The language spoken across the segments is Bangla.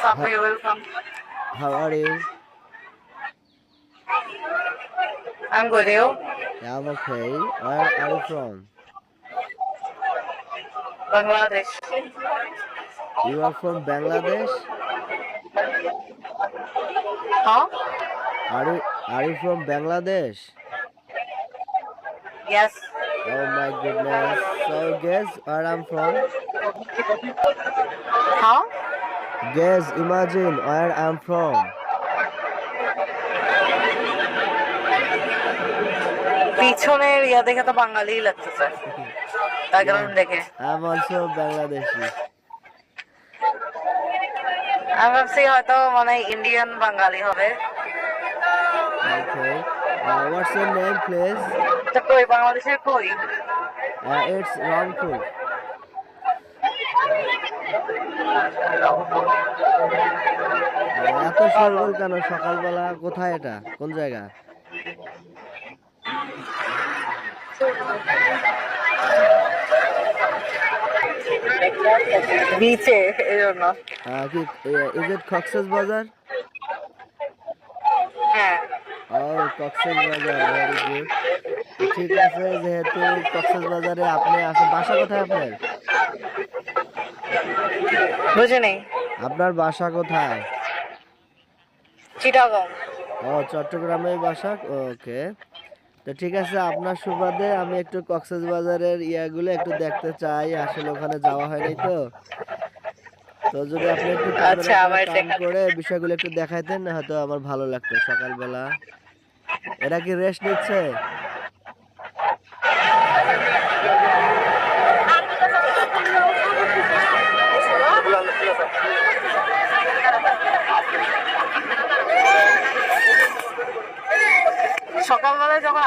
Subway, welcome. How are you? I'm good. You? Yeah, I'm okay. Where are you from? Bangladesh. You are from Bangladesh? Huh? Are you are you from Bangladesh? Yes. Oh my goodness. So guess where I'm from? Huh? Guess imagine where I'm from. পিছনের ইয়া দেখে তো বাঙালি লাগতেছে ব্যাকগ্রাউন্ড দেখে I'm also Bangladeshi. আমি ভাবছি হয়তো মানে ইন্ডিয়ান বাঙালি হবে Okay. Uh, what's your name, please? তো কই বাংলাদেশের কই Uh, it's Rangpur. এত সরগোল কেন? সকালবেলা কোথায় এটা? কোন জায়গা? বিচে এই কি ইজ ইট কক্সেস বাজার? হ্যাঁ। ও কক্সেস বাজার ভেরি গুড ঠিক আছে যেহেতু কক্সেস বাজারে আপনি আসেন বাসা কোথায় আপনার? বুঝে নেই আপনার বাসা কোথায়? চিটাগং। ও চট্টগ্রামে বাসা? ওকে। তো ঠিক আছে আপনার সুবাদে আমি একটু কক্সেস বাজারের ইয়াগুলো একটু দেখতে চাই। আসলে ওখানে যাওয়া হয়নি তো। তো যদি আপনি একটু আচ্ছা, আমার করে বিষয়গুলো একটু দেখাইতেন হয়তো আমার ভালো লাগতো সকালবেলা। এরা কি রেস্ট নিচ্ছে?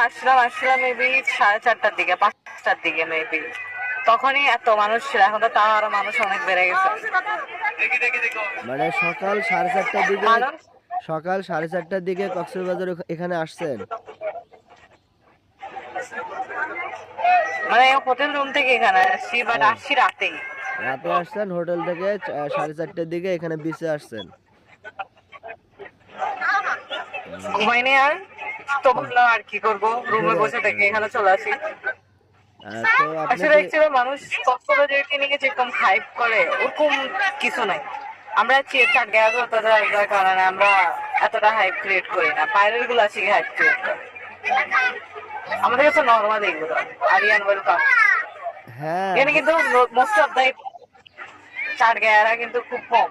আসছিলাম আসছিলাম মেবি সাড়ে চারটার দিকে পাঁচটার দিকে মেবি তখনই এত মানুষ ছিল এখন তো তাও আরও মানুষ অনেক বেড়ে গেছে। মানে সকাল সাড়ে চারটার দিকে সকাল সাড়ে চারটার দিকে কক্সেস বাজার এখানে আসছেন। মানে হোটেল রুম থেকে এখানে আসছি বাট আসছি রাতেই। রাতে আসছেন হোটেল থেকে সাড়ে চারটার দিকে এখানে বিচে আসছেন। ঘুমাইনি আর? তো ভাবলাম আর কি করব? রুমে বসে থেকে এখানে চলে আসি। আহ, আসলে অ্যাকচুয়ালি মানুষ কক্সবাজারকে নিয়ে যেরকম হাইপ করে ওরকম কিছু নাই। আমরা চার গ্যাস হতে যার কারণে আমরা এতটা হাইপ ক্রিয়েট করি না। বাইরেরগুলো আসি হাইপ ক্রিয়েট করে। আমাদের কাছে নর্মাল এইগুলো। আরিয়ান ওয়েলকাম হ্যাঁ। এখানে কিন্তু মোস্ট অফ দ্য চার গ্যারা কিন্তু খুব কম।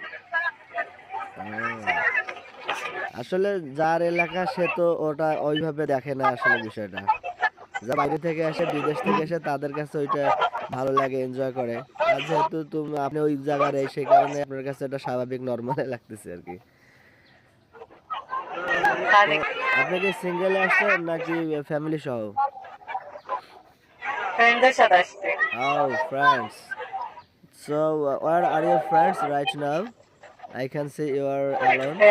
আসলে যার এলাকা সে তো ওটা ওইভাবে দেখে না আসলে বিষয়টা যা বাইরে থেকে আসে বিদেশ থেকে এসে তাদের কাছে ওইটা ভালো লাগে এনজয় করে আর যেহেতু তুমি আপনি ওই জায়গার এই সেই কারণে আপনার কাছে এটা স্বাভাবিক নর্মালে লাগতেছে আর কি আপনি কি সিঙ্গেলে আসছেন নাকি ফ্যামিলি সহ সাথে আসছে. So, uh, where are your friends right now? I can see you are alone. এই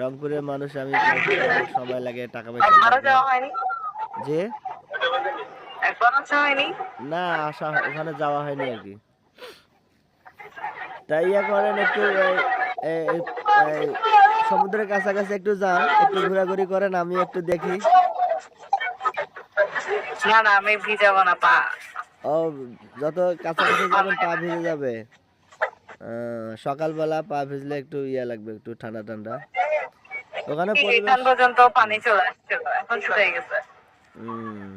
রংপুরের মানুষ আমি সময় লাগে টাকা পয়সা একবারও যাওয়া হয়নি? যে? না আসা ওখানে যাওয়া হয়নি আর কি। তাই ইয়া করেন একটু সমুদ্রের কাছাকাছি একটু যান একটু ঘোরাঘুরি করেন আমি একটু দেখি। না না আমি ভিজাবো না পা। ও যত কাছাকাছি যাবেন পা ভিজে যাবে। সকালবেলা পা ভিজলে একটু ইয়া লাগবে একটু ঠান্ডা ঠান্ডা। ওখানে পরিবেশ পর্যন্ত পানি চলে আসছিল এখন শুকিয়ে গেছে। হুম,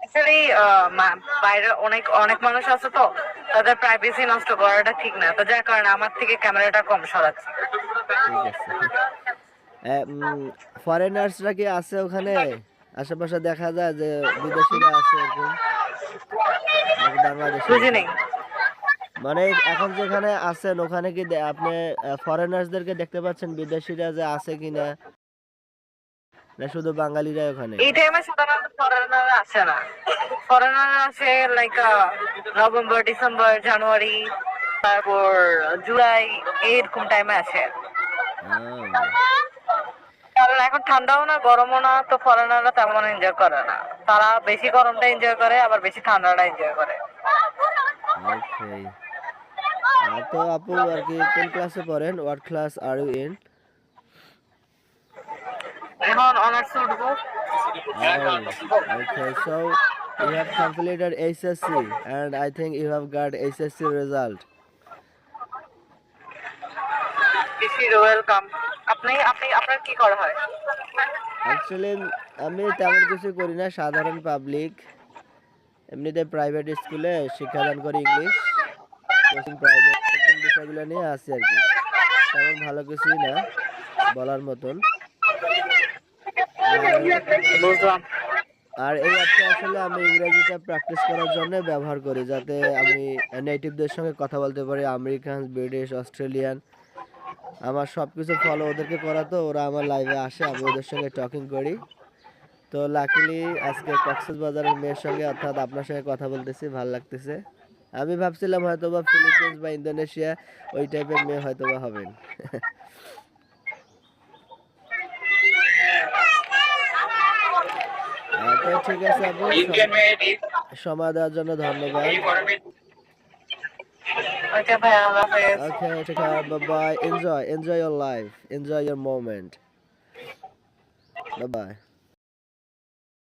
অ্যাকচুয়ালি বাইরে অনেক অনেক মানুষ আছে তো তাদের প্রাইভেসি নষ্ট করাটা ঠিক না। তো যার কারণে আমার থেকে ক্যামেরাটা কম সরাচ্ছে। ঠিক আছে। ফরেনার্সরা কি আছে ওখানে? আশেপাশে দেখা যায় যে বিদেশিরা আছে এরকম বুঝি নেই মানে এখন যেখানে আছেন ওখানে কি আপনি ফরেনার্সদেরকে দেখতে পাচ্ছেন? বিদেশিরা যে আছে কিনা? না শুধু বাঙালিরা ওখানে? এই টাইমে সাধারণত ফরেনার আসে না। ফরেনার আসে লাইক নভেম্বর ডিসেম্বর জানুয়ারি তারপর জুলাই এরকম টাইমে আসে। কারণ এখন ঠান্ডাও না গরমও না তো ফরেনাররা তেমন এনজয় করে না। তারা বেশি গরমটা এনজয় করে আবার বেশি ঠান্ডাটা এনজয় করে। Okay. তো আপু আর কি কোন ক্লাসে পড়েন? What class are you in এখন অনার্স উঠবো। So you have completed HSC and I think you have got HSC result. বেশি ওয়েলকাম আপনি আপনি আপনার কি করা হয়? অ্যাকচুয়ালি আমি তেমন কিছু করি না সাধারণ পাবলিক এমনিতে প্রাইভেট স্কুলে শিক্ষাদান করি ইংলিশ কোচিং প্রাইভেট বিষয়গুলো নিয়ে আছি আর কি। তেমন ভালো কিছুই না, বলার মতন। আর- এই অ্যাপটা আসলে আমি ইংরেজিটা প্র্যাকটিস করার জন্য ব্যবহার করি, যাতে আমি নেটিভদের সঙ্গে কথা বলতে পারি, আমেরিকান, ব্রিটিশ, অস্ট্রেলিয়ান। আমার সব কিছু ফলো ওদেরকে করা তো, ওরা আমার লাইভে আসে, আমি ওদের সঙ্গে টকিং করি। তো লাকিলি আজকে কক্সেস বাজারের মেয়ের সঙ্গে অর্থাৎ আপনার সঙ্গে কথা বলতেছি, ভালো লাগতেছে। আমি ভাবছিলাম হয়তো বা ফিলিপিন্স বা ইন্দোনেশিয়া ওই টাইপের মেয়ে হয়তো বা হবেন তো ঠিক আছে আপু সময় দেওয়ার জন্য ধন্যবাদ ওকে ভাই আল্লাহ হাফেজ Okay, take care. Bye bye. Enjoy. Enjoy your life. Enjoy your moment. Bye bye.